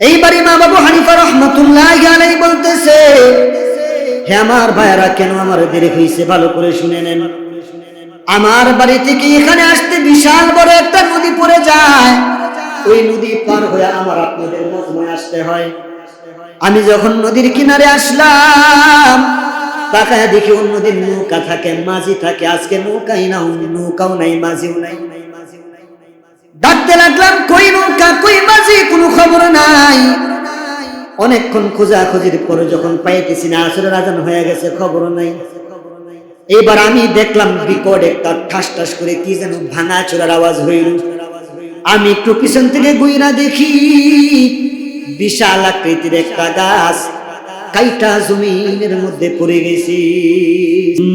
এইবার ইমাম আবু হানিফা রহমাতুল্লাহ আলাই বলতেছে, হে আমার ভাইরা কেন আমার দেরি হয়েছে ভালো করে শুনে নেন। আমার বাড়ি থেকে এখানে আসতে বিশাল বড় একটা নদী পড়ে যায়। ওই নদী পার হয়ে আমার আপনাদের মজমায় আসতে হয়। আমি যখন নদীর কিনারে আসলাম, তাকায় দেখি অন্যদিন নৌকা থাকে, মাঝি থাকে। আজকে নৌকাই না নৌকাও নাই, মাঝিও নাই। ডাকতে লাগলাম, কই নৌকা, কই মাঝি? কোনো খবর নাই। অনেকক্ষণ খোঁজাখুঁজির পরে যখন পাইতেছি না, আসলে রাজান হয়ে গেছে খবর নাই। এবার আমি দেখলাম বিকট একটা ঠাস ঠাস করে কি যেন ভাঙা চোরার আওয়াজ হইল। আমি একটু পিছন থেকে গুইরা দেখি, বিশাল আকৃতির একটা গাছ। কাইটা জমিনের মধ্যে পড়ে গেছি।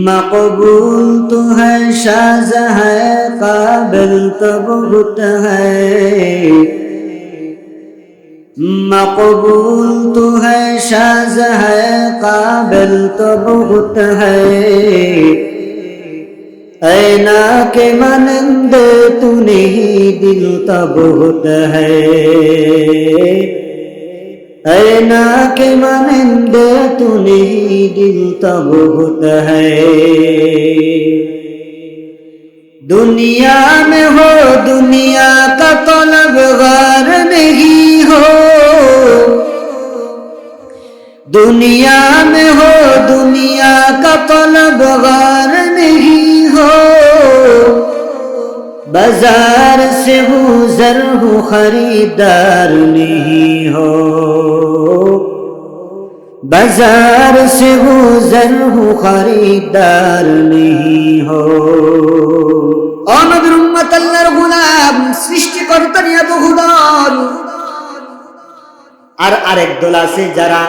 মা কবুল তো হ্যাঁ সাজা হ্যাঁ কাবেল তো বহুত তো হ্যাঁ সাজা হ্যাঁ কাবেল তো বহুত হ্যাঁ না মানন্দ তু নেই দিল তো বহুত হ্যাঁ है ऐना के मनंद तू नहीं दिल तो बहुत है दुनिया में हो दुनिया का तलबगार नहीं हो दुनिया में हो दुनिया का तलबगार नहीं बाजार से गुजर हो खरीदार नहीं हो बाजार से गुजर हो खरीदार नहीं हो অনবির উম্মত আল্লাহর গোলাম সৃষ্টিকর্তা নিয়ে বহুদল আর আরেক দল আছে যারা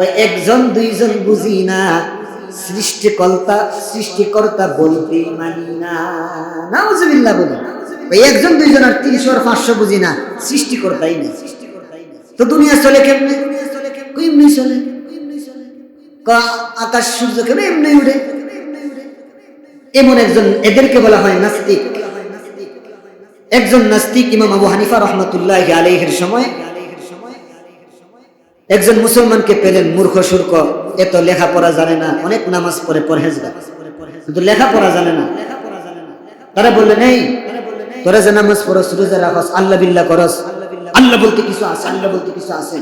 ওই একজন দুইজন বুঝি না সৃষ্টিকর্তা সৃষ্টিকর্তা বলতে মানি না। নাউজুবিল্লাহ বলি। ওই একজন, দুইজন আর তিনশো আর পাঁচশো বুঝি না। সৃষ্টিকর্তাই নেই। তো দুনিয়া চলে কেমনে? চলে? আকাশ, সূর্য কেমন এমনি উড়ে? এমন একজন, এদেরকে বলা হয় নাস্তিক। একজন নাস্তিক ইমাম আবু হানিফা রহমতুল্লাহ আলাইহের সময় একজন মুসলমানকে পেলেন মূর্খ সূর্খ এত লেখাপড়া জানে না, অনেক নামাজ পড়ে, পরহেজগার। কিন্তু লেখাপড়া জানে না। তারা বললেন এই তোরা যে নামাজ পড়স, রোজা রাখস, আল্লাহ বিল্লাহ করস, আল্লাহ বলতে কিছু আছে, আল্লাহ বলতে কিছু আছে।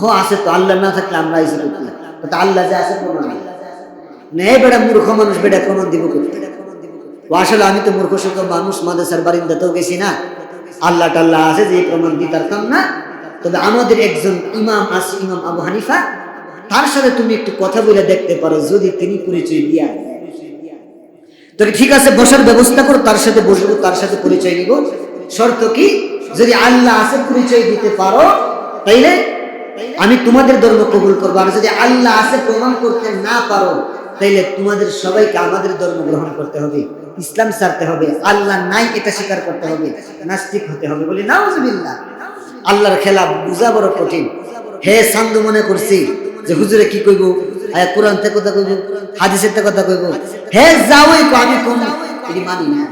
হ, আছে তো, আল্লাহ না থাকলে আমরা এসে করতে আল্লাহ যে আছে নাই। নেই বেড়া মূর্খ মানুষ বেড়া প্রমাণ দিব আসলে আমি তো মূর্খ সূর্খ মানুষ মাদেশার বারিন্দাতেও গেছি না। আল্লাহ টাল্লাহ আছে, যে প্রমাণ দিতে পারতাম না। তবে আমাদের একজন ইমাম আছে, ইমাম আবু হানিফা। তার সাথে তুমি একটু কথা বলে দেখতে পারো, যদি তিনি পরিচয় দিয়া। তোকে ঠিক আছে, বসার ব্যবস্থা করো, তার সাথে বসবো, তার সাথে পরিচয় নিব। শর্ত কি? যদি আল্লাহ আছে, পরিচয় দিতে পারো, তাইলে আমি তোমাদের ধর্ম কবুল করব। আর যদি আল্লাহ আছে, প্রমাণ করতে না পারো, তাইলে তোমাদের সবাইকে আমাদের ধর্ম গ্রহণ করতে হবে। ইসলাম ছাড়তে হবে। আল্লাহ নাই, এটা স্বীকার করতে হবে। নাস্তিক হতে হবে বলি নাউজুবিল্লাহ। আল্লাহর খেলা বুঝা বড় কঠিন। হে সান্দু মনে করছি যে হুজুরে কি কইব? আয়া কোরআন থেকে কথা কইব, হাদিসের থেকে কথা কইব। হে যাওই কো, আমি কোন? এটি মানি না।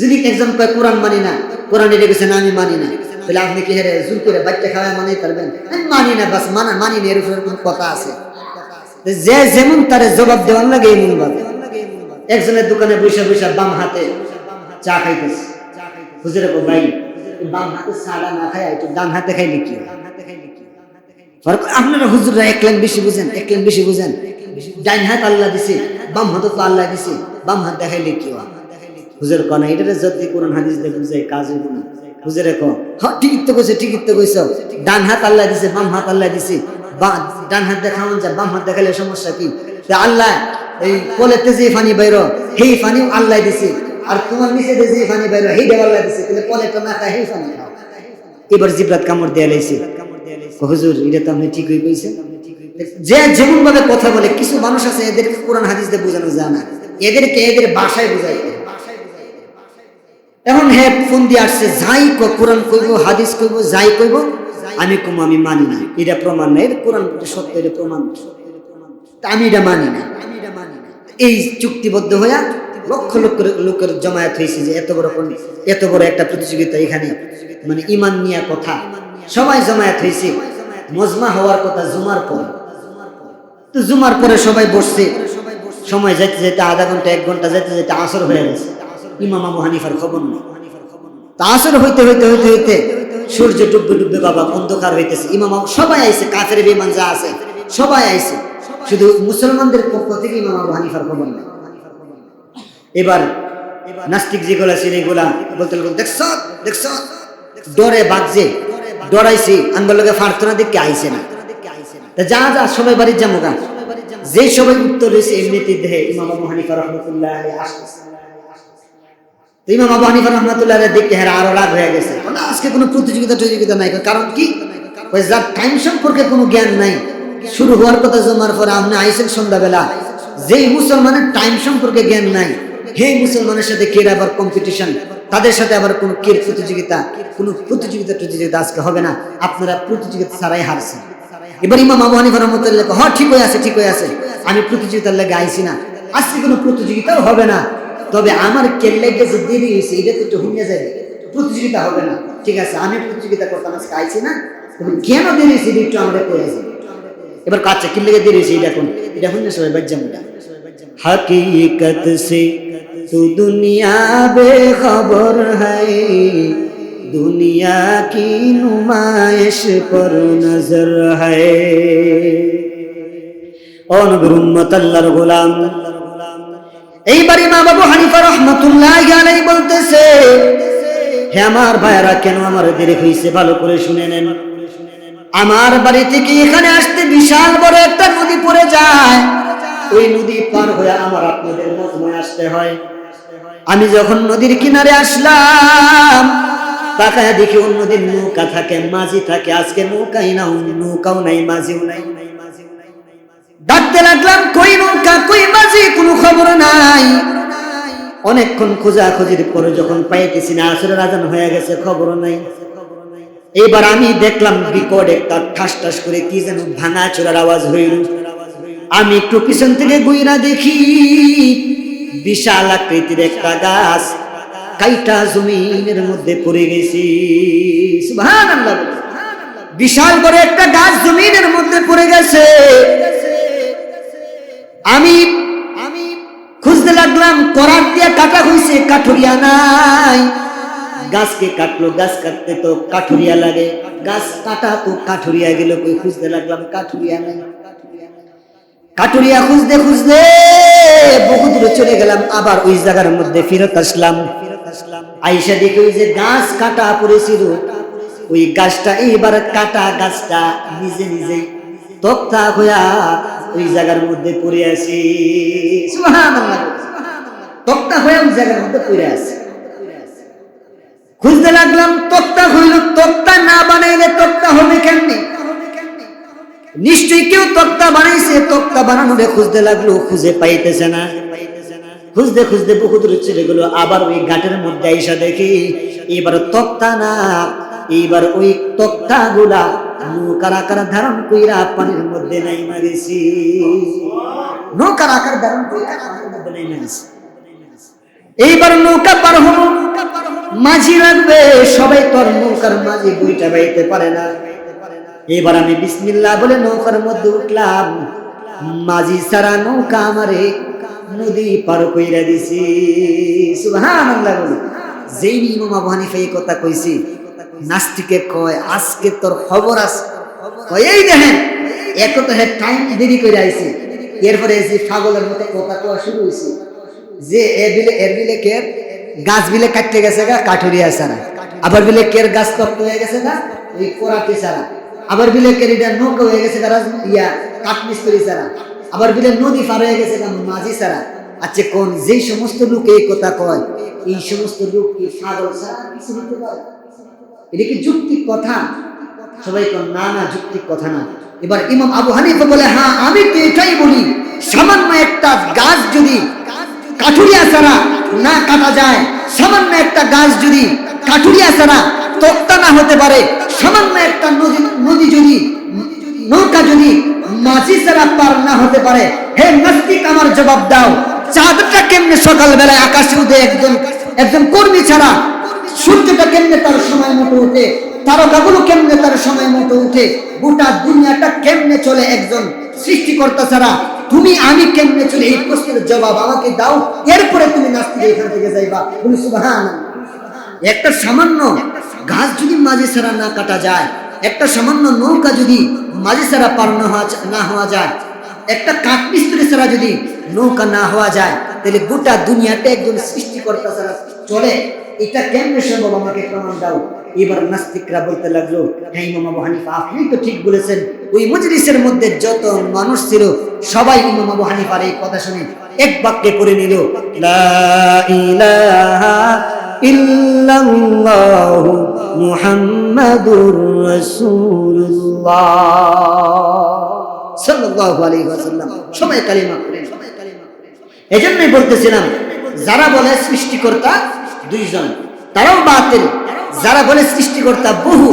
যদি একজন কয় কোরআন মানি না, কোরআন এটা গেছে না, আমি মানি না। তাহলে আপনি কি হেরে জোর করে বাচ্চা খাওয়া মানি পারবেন? আমি মানি না, বাস মানা, মানি না, এর কোনো কথা আছে। যে যেমন তারে জবাব দেওয়ার লাগে এমন ভাবে। একজনের দোকানে বসে বসে বাম হাতে চা খাইতেছে। হুজুরে ভাই এই বাম হাতে চাটা না খাই একটু ডান হাতে খাইলে কি আপনারা হুজুররা এক লাইন বেশি বুঝেন, এক লাইন বেশি বুঝেন। ডাইন হাত আল্লাহ দিছে, বাম হাত তো আল্লাহ দিছে, বাম হাত দেখাইলে কি হুজুর কনা এটা যদি কোরআন হাদিস দেখুন যে কাজ হইব না। হুজুরে ক হ্যাঁ ঠিকই তো কইছে, ঠিকই তো কইছ। ডান হাত আল্লাহ দিছে, বাম হাত আল্লাহ দিছে। ডান হাত দেখাউন যা বাম হাত দেখাইলে সমস্যা কি? আল্লাহ এই কলেতে যে পানি বাইর সেই পানি আল্লাহ দিছে। আর তোমার নিচে যে পানি বাইর দেব আল্লাহ দিছে তাহলে কলেটা না খায়, সেই পানি খাও। এবার জিব্রাত কামড় দেয়া লাইছে। হুজুর, এটা তো আপনি ঠিকই কইছেন। যে যেমন ভাবে কথা বলে, কিছু মানুষ আছে, এদেরকে কোরআন হাদিস দিয়ে বোঝানো যায় না। এদেরকে এদের ভাষায় বোঝাই এখন হে ফোন দিয়ে আসছে, যাই কোরআন কইব, হাদিস কইব, যাই কইব, আমি কম, আমি মানি না। এটা প্রমাণ না, এটা কোরআন সত্য, এটা প্রমাণ তা আমি এটা মানি না। এই চুক্তিবদ্ধ হইয়া লক্ষ লক্ষ লোকের জমায়েত হয়েছে যে এত বড় এত বড় একটা প্রতিযোগিতা এখানে মানে ইমান নিয়া কথা। সবাই জমায়েত হয়েছে। মজমা হওয়ার কথা জুমার পর। তো জুমার পরে সবাই বসছে। সময় যেতে যেতে আধা ঘণ্টা, এক ঘণ্টা যেতে যেতে আসর হয়ে গেছে। ইমাম আবু হানিফার খবর নেই। তা আসর হইতে হইতে হইতে হইতে সূর্য ডুববে ডুববে বাবা অন্ধকার হইতেছে। ইমাম সবাই আইছে, কাফের বিমান যা আছে, সবাই আইছে। শুধু মুসলমানদের পক্ষ থেকে ইমাম আবু হানিফার খবর নেই। এবার নাস্তিক যেগুলা ছিল এগুলা বলতে দেখছ দেখছ ডরে বাগছে ডরাইছি আঙ্গলকে প্রার্থনা দিকে আইছে না। যা যা, সবাই বাড়ির যাব গা। যে সবাই উত্তর রয়েছে এমনিতে দেহে ইমাম আবু হানিফা রহমতুল্লাহ আসতেছে ইমাম আবু হানিফা রহমতুল্লাহ দেখতে হেরা আরও রাগ হয়ে গেছে। আজকে কোনো প্রতিযোগিতা প্রতিযোগিতা নাই কারণ কি? যার টাইম সম্পর্কে কোনো জ্ঞান নাই, শুরু হওয়ার কথা জমার পরে আপনি আইসেন সন্ধ্যাবেলা। যেই মুসলমানের টাইম সম্পর্কে জ্ঞান নাই হে মুসলমানের সাথে কের আবার কম্পিটিশন তাদের সাথে আবার কোনো কের প্রতিযোগিতা? কোনো প্রতিযোগিতা প্রতিযোগিতা আজকে হবে না। আপনারা প্রতিযোগিতা ছাড়াই হারছেন। এবার ইমাম আবু হানিফা রহমতুল্লাহ হ ঠিক হয়ে আছে ঠিক হয়ে আছে। আমি প্রতিযোগিতার লাগে আইছি না। আজকে কোনো প্রতিযোগিতাও হবে না। তবে আমার কেল্লাইকে যে দেরি হয়েছে এটা তো একটু হুমিয়ে যাবে। প্রতিযোগিতা হবে না। ঠিক আছে, আমি প্রতিযোগিতা করতাম, আজকে আইছি না। তবে কেন দেরি হয়েছে এটা একটু আমরা আছে এবার কাচ্চা কিল্লেগে দেরি হয়েছে এটা এখন এটা হুমিয়ে সবাই বাজ্জাম हकीकत से तू दुनिया बेखबर है दुनिया की नुमाइश पर नजर है ও নবীর উম্মত আল্লাহর গোলাম এইবার ইমাম বাবু হানিফা রহমতুল্লাহ আলাই বলতেছে হে আমার ভাইয়ারা কেন আমার দেরি হয়েছে ভালো করে শুনে নেন আমার বাড়ি থেকে এখানে আসতে বিশাল বড় একটা নদী পড়ে যায় ওই নদী আমার আপনাদের মজমায় আসতে হয়। আমি যখন নদীর কিনারে আসলাম, তাকায় দেখি নদীর নৌকা থাকে, মাঝি থাকে। আজকে নৌকাই না নৌকাও নাই, মাঝিও নাই। ডাকতে লাগলাম, কই নৌকা, কই মাঝি? কোনো খবর নাই। অনেকক্ষণ খোঁজাখুঁজির পরে যখন পাইতেছি না আসলে রাজান হয়ে গেছে খবর নাই। এবার আমি দেখলাম বিকট একটা ঠাস ঠাস করে কি যেন ভাঙা চোরার আওয়াজ হইল। আমি একটু পিছন থেকে গুইরা দেখি। বিশাল আকৃতির একটা গাছ। কাইটা জমিনের মধ্যে পড়ে গেছি। বিশাল বড় একটা গাছ জমিনের মধ্যে পড়ে গেছে। আমি আমি খুঁজতে লাগলাম, করার দিয়ে কাটা হয়েছে, কাঠুরিয়া নাই। গাছকে কাটলো, গাছ কাটতে তো কাঠুরিয়া লাগে। গাছ কাটা তো কাঠুরিয়া গেল খুঁজতে লাগলাম কাঠুরিয়া নাই। কাঠুরিয়া খুঁজতে খুঁজতে বহু দূরে চলে গেলাম, আবার ওই জায়গার মধ্যে ফেরত আসলাম। আইসা দেখে ওই যে গাছ কাটা পড়েছিল, ওই গাছটা এইবার কাটা গাছটা নিজে নিজেই তক্তা হইয়া ওই জায়গার মধ্যে পড়ে আসি তক্তা হয়ে ওই জায়গার মধ্যে পড়ে আছে। খুঁজতে লাগলাম তক্তা হইল, তক্তা না বানাইলে তক্তা হবে কেমনি? নিশ্চয়ই কেউ তক্তা বানাইছে, তক্তা বানানোরে খুঁজতে লাগল, খুঁজে পাইতেছে না। খুঁজতে খুঁজতে বহু দূরে চলে গেলো, আবার ওই ঘাটের মধ্যে আইসা দেখি, এবার তক্তা না এইবার ওই তক্তা গুলা নৌকার আকার ধারণ কইরা পানির মধ্যে নাই মারিছি নৌকার আকার ধারণ কইরা পানির মধ্যে নাই মারিছি এইবার নৌকা পার হলো, মাঝি লাগবে, সবাই তোর নৌকার মাঝি বইটা বাইতে পারে না। এবার আমি বিসমিল্লাহ বলে নৌকার মধ্যে উঠলাম। মাঝি সারা নৌকা আমারে নদী পার কইরা দিছি। বলে, যেই ইমাম আবু হানিফা এই কথা কইছি, নাস্তিকে কয়, আজকে তোর খবর আছে কয়, এই দেখেন, এক তো হে টাইম দেরি করে আইছে। এরপরে এসে পাগলের মতো কথা কওয়া শুরু হইছে। যে এ বিলে, এর বিলে কের গাছ বিলে কাটতে গেছে গা, কাঠুরিয়া সারা আবার বিলে কের গাছ তপ্ত হয়ে গেছে না ওই কোরাটি সারা আবার বিলে কের এটা নৌকা হয়ে গেছে রাজ- ইয়া, কাঠমিস্ত্রি সারা আবার বিলে নদী পার হয়ে গেছে গা মাঝি সারা আচ্ছা কোন? যেই সমস্ত লোক এই কথা কয়, এই সমস্ত লোক কি হতে পারে? এটা কি যুক্তিক কথা? সবাই কোন না না যুক্তিক কথা না। এবার ইমাম আবু হানিফা বলে হ্যাঁ আমি তো এটাই বলি, সামান্য একটা গাছ যদি কাঠুরিয়া ছাড়া না কাটা যায়, সামান্য একটা গাছ যদি কাঠুরিয়া ছাড়া তক্তা না হতে পারে, সামান্য একটা নদী নদী যদি, নৌকা যদি মাঝি ছাড়া পার না হতে পারে, হে নাস্তিক, আমার জবাব দাও। চাঁদটা কেমনে সকাল বেলায় আকাশে উদয় একজন একজন কর্মী ছাড়া, সূর্যটা কেমনে তার সময় মতো উঠে, তারকাগুলো কেমনে তার সময় মতো উঠে, গোটা দুনিয়াটা কেমনে চলে একজন সৃষ্টিকর্তা ছাড়া তুমি আমি কেমনে চলে? এই প্রশ্নের জবাব আমাকে দাও, এরপরে তুমি নাস্তিক এখান থেকে যাইবা। বলি সুবাহান একটা সামান্য গাছ যদি মাঝে ছাড়া না কাটা যায়, একটা সামান্য নৌকা যদি মাঝে ছাড়া পার না হওয়া যায় একটা কাঠ মিস্ত্রি ছাড়া যদি নৌকা না হওয়া যায়, তাহলে গোটা দুনিয়াটা একজন সৃষ্টিকর্তা ছাড়া চলে? এটা কেমনে সম্ভব? আমাকে প্রমাণ দাও। এবার নাস্তিকরা বলতে লাগল হ্যাঁ ইমাম আবু হানিফা, আপনি তো ঠিক বলেছেন। ওই মজলিসের মধ্যে যত মানুষ ছিল, সবাই ইমাম আবু হানিফার এই কথা শুনে এক বাক্যে করে নিল। এজন্যই বলতেছিলাম, যারা বলে সৃষ্টিকর্তা দুইজন, তারাও বাতিল। যারা বলে সৃষ্টিকর্তা বহু,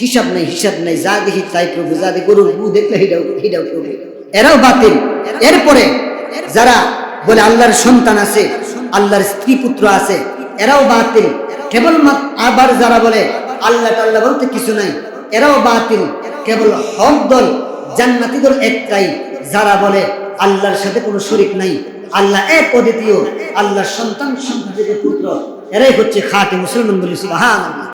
হিসাব নাই হিসাব নাই, যা দেখি তাই প্রভু, যা দেখি গরুর গু দেখলে হিডাও হিডাও প্রভু। এরাও বাতিল। এরপরে যারা বলে আল্লাহর সন্তান আছে, আল্লাহর স্ত্রী পুত্র আছে, এরাও বাতিল। কেবল আবার যারা বলে আল্লাহ টাল্লাহ বলতে কিছু নাই, এরাও বাতিল। কেবল হক দল, জান্নাতি দল একটাই, যারা বলে আল্লাহর সাথে কোনো শরিক নাই। আল্লাহ এক অদ্বিতীয়, আল্লাহর সন্তান সন্তান পুত্র। এরাই হচ্ছে খাটে মুসলমান বলি সুবহানাল্লাহ।